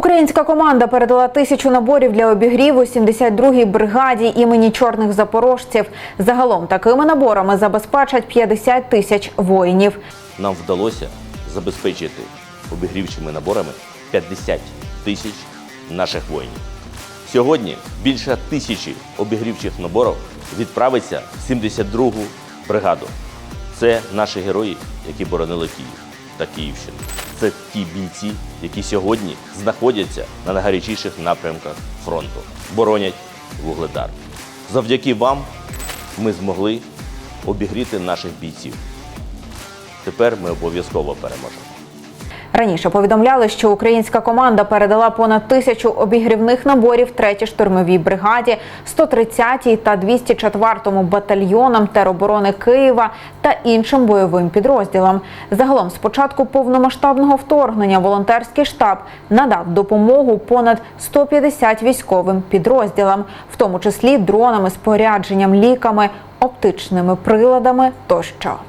Українська команда передала тисячу наборів для обігріву 72-й бригаді імені чорних запорожців. Загалом такими наборами забезпечать 50 тисяч воїнів. нам вдалося забезпечити обігрівчими наборами 50 тисяч наших воїнів. Сьогодні більше тисячі обігрівчих наборів відправиться в 72-гу бригаду. Це наші герої, які боронили Київ та Київщини. Це ті бійці, які сьогодні знаходяться на найгарячіших напрямках фронту, боронять вугледар. Завдяки вам ми змогли обігріти наших бійців. Тепер ми обов'язково переможемо. Раніше повідомляли, що українська команда передала понад тисячу обігрівних наборів 3-й штурмовій бригаді, 130-й та 204-му батальйонам тероборони Києва та іншим бойовим підрозділам. Загалом, з початку повномасштабного вторгнення, волонтерський штаб надав допомогу понад 150 військовим підрозділам, в тому числі дронами, спорядженням, ліками, оптичними приладами тощо.